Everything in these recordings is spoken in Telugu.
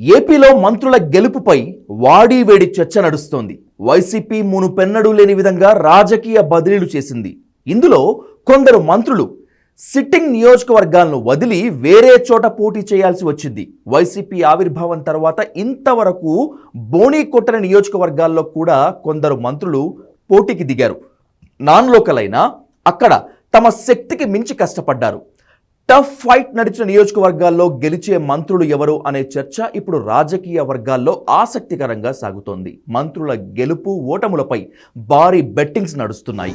ఏపీలో మంత్రుల గెలుపుపై వాడివేడి చర్చ నడుస్తోంది. వైసీపీ మునుపెన్నడూ లేని విధంగా రాజకీయ బదిలీలు చేసింది. ఇందులో కొందరు మంత్రులు సిట్టింగ్ నియోజకవర్గాలను వదిలి వేరే చోట పోటీ చేయాల్సి వచ్చింది. వైసీపీ ఆవిర్భావం తర్వాత ఇంతవరకు బోణీ కొట్టని నియోజకవర్గాల్లో కూడా కొందరు మంత్రులు పోటీకి దిగారు. నాన్ లోకల్ అయినా అక్కడ తమ శక్తికి మించి కష్టపడ్డారు. టఫ్ ఫైట్ నడిచిన నియోజకవర్గాల్లో గెలిచే మంత్రులు ఎవరు అనే చర్చ ఇప్పుడు రాజకీయ వర్గాల్లో ఆసక్తికరంగా సాగుతోంది. మంత్రుల గెలుపు ఓటములపై భారీ బెట్టింగ్స్ నడుస్తున్నాయి.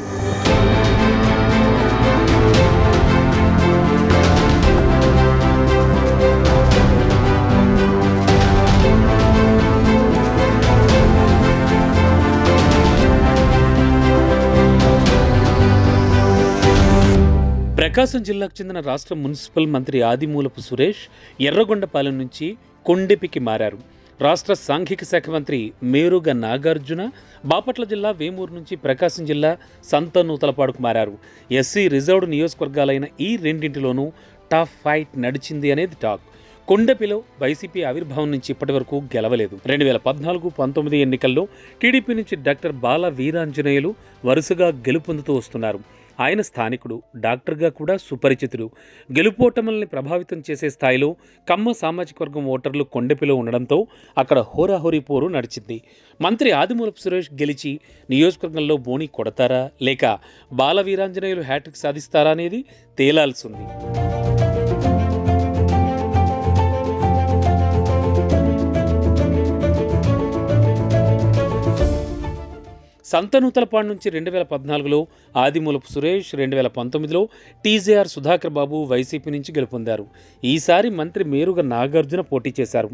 ప్రకాశం జిల్లాకు చెందిన రాష్ట్ర మున్సిపల్ మంత్రి ఆదిమూలపు సురేష్ ఎర్రగొండపాలెం నుంచి కొండెపికి మారారు. రాష్ట్ర సాంఘిక శాఖ మంత్రి మేరుగ నాగార్జున బాపట్ల జిల్లా వేమూరు నుంచి ప్రకాశం జిల్లా సంతనూతలపాడుకు మారారు. ఎస్సీ రిజర్వ్డ్ నియోజకవర్గాలైన ఈ రెండింటిలోనూ టఫ్ ఫైట్ నడిచింది అనేది టాక్. కొండపిలో వైసీపీ ఆవిర్భావం నుంచి ఇప్పటి వరకు గెలవలేదు. రెండు వేల పద్నాలుగు పంతొమ్మిది ఎన్నికల్లో టీడీపీ నుంచి డాక్టర్ బాల వీరాంజనేయులు వరుసగా గెలుపొందుతూ వస్తున్నారు. ఆయన స్థానికుడు డాక్టర్గా కూడా సుపరిచితుడు. గెలుపోటముల్ని ప్రభావితం చేసే స్థాయిలో కమ్మ సామాజిక వర్గం ఓటర్లు కొండెపిలో ఉండడంతో అక్కడ హోరాహోరీ పోరు నడిచింది. మంత్రి ఆదిమూలపు సురేష్ గెలిచి నియోజకవర్గంలో బోణి కొడతారా? లేక బాల వీరాంజనేయులు హ్యాట్రిక్ సాధిస్తారా అనేది తేలాల్సింది. సంతనూతలపాడు నుంచి రెండు వేల పద్నాలుగులో ఆదిమూలపు సురేష్ రెండు వేల పంతొమ్మిదిలో టీజేఆర్ సుధాకర్ బాబు వైసీపీ నుంచి గెలుపొందారు. ఈసారి మంత్రి మేరుగా నాగార్జున పోటీ చేశారు.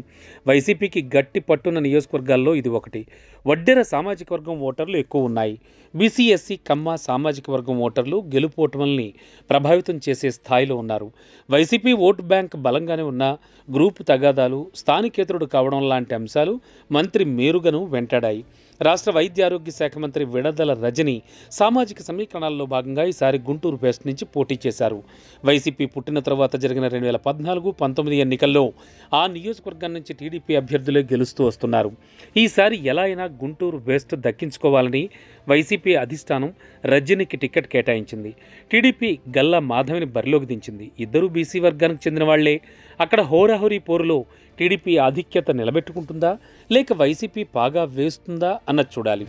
వైసీపీకి గట్టి పట్టున్న నియోజకవర్గాల్లో ఇది ఒకటి. వడ్డెర సామాజిక వర్గం ఓటర్లు ఎక్కువ ఉన్నాయి. బీసీఎస్సీ కమ్మ సామాజిక వర్గం ఓటర్లు గెలుపు ఓటముల్ని ప్రభావితం చేసే స్థాయిలో ఉన్నారు. వైసీపీ ఓటు బ్యాంక్ బలంగానే ఉన్న గ్రూపు తగాదాలు స్థానికేతరుడు కావడం లాంటి అంశాలు మంత్రి మేరుగను వెంటాడాయి. రాష్ట్ర వైద్య ఆరోగ్య శాఖ మంత్రి విడదల రజని సామాజిక సమీకరణాల్లో భాగంగా ఈసారి గుంటూరు వెస్ట్ నుంచి పోటీ చేశారు. వైసీపీ పుట్టిన తర్వాత జరిగిన రెండు వేల పద్నాలుగు పంతొమ్మిది ఎన్నికల్లో ఆ నియోజకవర్గం నుంచి టీడీపీ అభ్యర్థులే గెలుస్తూ వస్తున్నారు. ఈసారి ఎలా అయినా గుంటూరు వెస్ట్ దక్కించుకోవాలని వైసీపీ అధిష్టానం రజనికి టికెట్ కేటాయించింది. టీడీపీ గల్లా మాధవిని బరిలోకి దించింది. ఇద్దరు బీసీ వర్గానికి చెందిన వాళ్ళే. అక్కడ హోరాహోరీ పోరులో టీడీపీ ఆధిక్యత నిలబెట్టుకుంటుందా? లేక వైసీపీ పాగా వేస్తుందా అన్నది చూడాలి.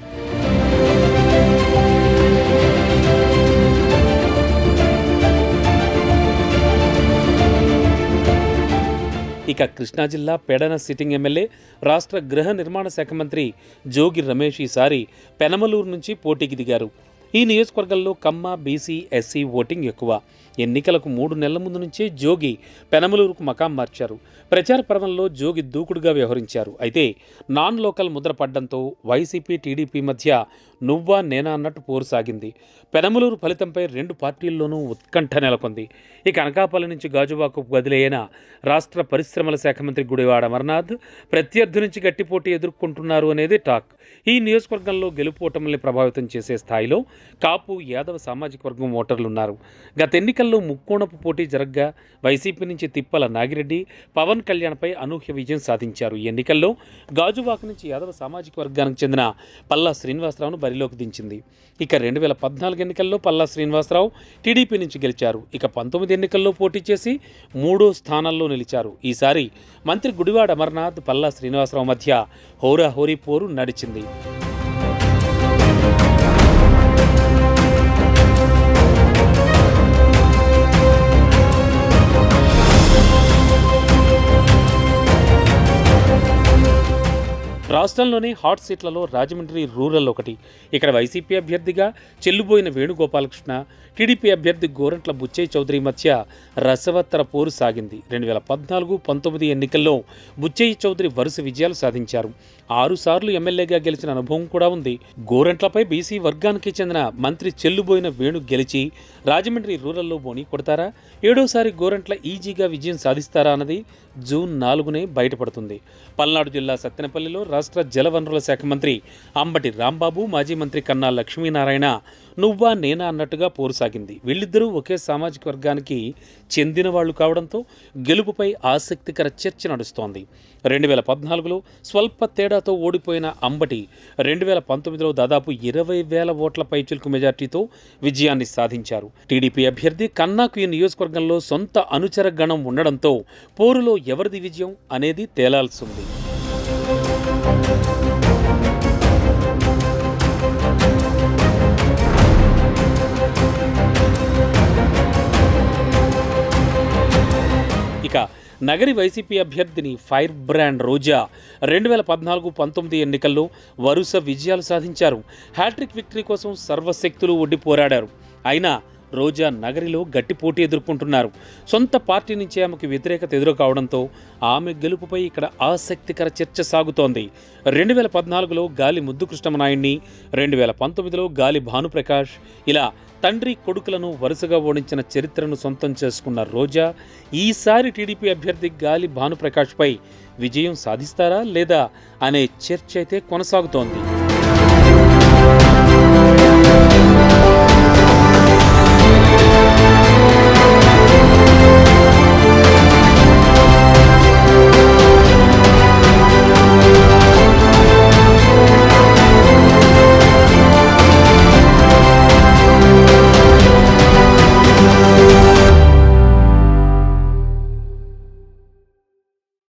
ఇక కృష్ణా జిల్లా పెడన సిట్టింగ్ ఎమ్మెల్యే రాష్ట్ర గృహ నిర్మాణ శాఖ మంత్రి జోగి రమేష్ ఈసారి పెనమలూరు నుంచి పోటీకి దిగారు. ఈ నియోజకవర్గంలో కమ్మ బీసీ ఎస్సీ ఓటింగ్ ఎక్కువ. ఎన్నికలకు మూడు నెలల ముందు నుంచే జోగి పెనమలూరుకు మకాం మార్చారు. ప్రచార పర్వంలో జోగి దూకుడుగా వ్యవహరించారు. అయితే non local Mudra పడ్డంతో YCP TDP మధ్య నువ్వా నేనా అన్నట్టు పోరు సాగింది. పెనమలూరు ఫలితంపై రెండు పార్టీల్లోనూ ఉత్కంఠ నెలకొంది. ఇక అనకాపల్లి నుంచి గాజువాకు బదిలైన రాష్ట్ర పరిశ్రమల శాఖ మంత్రి గుడివాడ అమర్నాథ్ ప్రత్యర్థి నుంచి గట్టి పోటీ ఎదుర్కొంటున్నారు అనేది టాక్. ఈ నియోజకవర్గంలో గెలుపు ఓటముల్ని ప్రభావితం చేసే స్థాయిలో కాపు యాదవ సామాజిక వర్గం ఓటర్లు ఉన్నారు గత ఎన్నికల్లో ముక్కోణపు పోటీ జరగ్గా వైసీపీ నుంచి తిప్పల నాగిరెడ్డి పవన్ కళ్యాణ్పై అనూహ్య విజయం సాధించారు. ఈ ఎన్నికల్లో గాజువాక నుంచి యాదవ సామాజిక వర్గానికి చెందిన పల్లా శ్రీనివాసరావును బరిలోకి దించింది. ఇక రెండు వేల పద్నాలుగు ఎన్నికల్లో పల్లా శ్రీనివాసరావు టీడీపీ నుంచి గెలిచారు. ఇక పంతొమ్మిది ఎన్నికల్లో పోటీ చేసి మూడో స్థానాల్లో నిలిచారు. ఈసారి మంత్రి గుడివాడ అమర్నాథ్ పల్లా శ్రీనివాసరావు మధ్య హోరాహోరీ పోరు నడిచింది. రాష్ట్రంలోని హాట్ సీట్లలో రాజమండ్రి రూరల్ ఒకటి. ఇక్కడ వైసీపీ అభ్యర్థిగా చెల్లుబోయిన వేణుగోపాలకృష్ణ టీడీపీ అభ్యర్థి గోరంట్ల బుచ్చయ్య చౌదరి మధ్య రసవత్తర పోరు సాగింది. రెండు వేల పద్నాలుగు పంతొమ్మిది ఎన్నికల్లో బుచ్చయ్య చౌదరి వరుస విజయాలు సాధించారు. ఆరుసార్లు ఎమ్మెల్యేగా గెలిచిన అనుభవం కూడా ఉంది. గోరంట్లపై బీసీ వర్గానికి చెందిన మంత్రి చెల్లుబోయిన వేణు గెలిచి రాజమండ్రి రూరల్లో బోని కొడతారా? ఏడోసారి గోరంట్ల ఈజీగా విజయం సాధిస్తారా అన్నది జూన్ నాలుగునే బయటపడుతుంది. పల్నాడు జిల్లా సత్తెనపల్లిలో రాష్ట్ర జలవనరుల శాఖ మంత్రి అంబటి రాంబాబు మాజీ మంత్రి కన్నా లక్ష్మీనారాయణ నువ్వా నేనా అన్నట్టుగా పోరు సాగింది. వీళ్ళిద్దరూ ఒకే సామాజిక వర్గానికి చెందిన వాళ్ళు కావడంతో గెలుపుపై ఆసక్తికర చర్చ నడుస్తోంది. రెండు వేల పద్నాలుగులో స్వల్ప తేడాతో ఓడిపోయిన అంబటి రెండు వేల పంతొమ్మిదిలో దాదాపు ఇరవై వేల ఓట్ల పైచులకు మెజార్టీతో విజయాన్ని సాధించారు. టీడీపీ అభ్యర్థి కన్నాకు ఈ నియోజకవర్గంలో సొంత అనుచర గణం ఉండడంతో పోరులో ఎవరిది విజయం అనేది తేలాల్సింది ఇక నగరి వైసీపీ అభ్యర్థిని ఫైర్ బ్రాండ్ రోజా రెండు వేల పద్నాలుగు పంతొమ్మిది ఎన్నికల్లో వరుస విజయాలు సాధించారు. హ్యాట్రిక్ విక్టరీ కోసం సర్వశక్తులు ఒడ్డి పోరాడారు అయినా రోజా నగరిలో గట్టి పోటీ ఎదుర్కొంటున్నారు. సొంత పార్టీ నుంచి ఆమెకు వ్యతిరేకత ఎదురు కావడంతో ఆమె గెలుపుపై ఇక్కడ ఆసక్తికర చర్చ సాగుతోంది. రెండు వేల పద్నాలుగులో గాలి ముద్దుకృష్ణమనాయుడిని రెండు వేల పంతొమ్మిదిలో గాలి భానుప్రకాష్ ఇలా తండ్రి కొడుకులను వరుసగా ఓడించిన చరిత్రను సొంతం చేసుకున్న రోజా ఈసారి టీడీపీ అభ్యర్థి గాలి భానుప్రకాష్పై విజయం సాధిస్తారా లేదా అనే చర్చ అయితే కొనసాగుతోంది.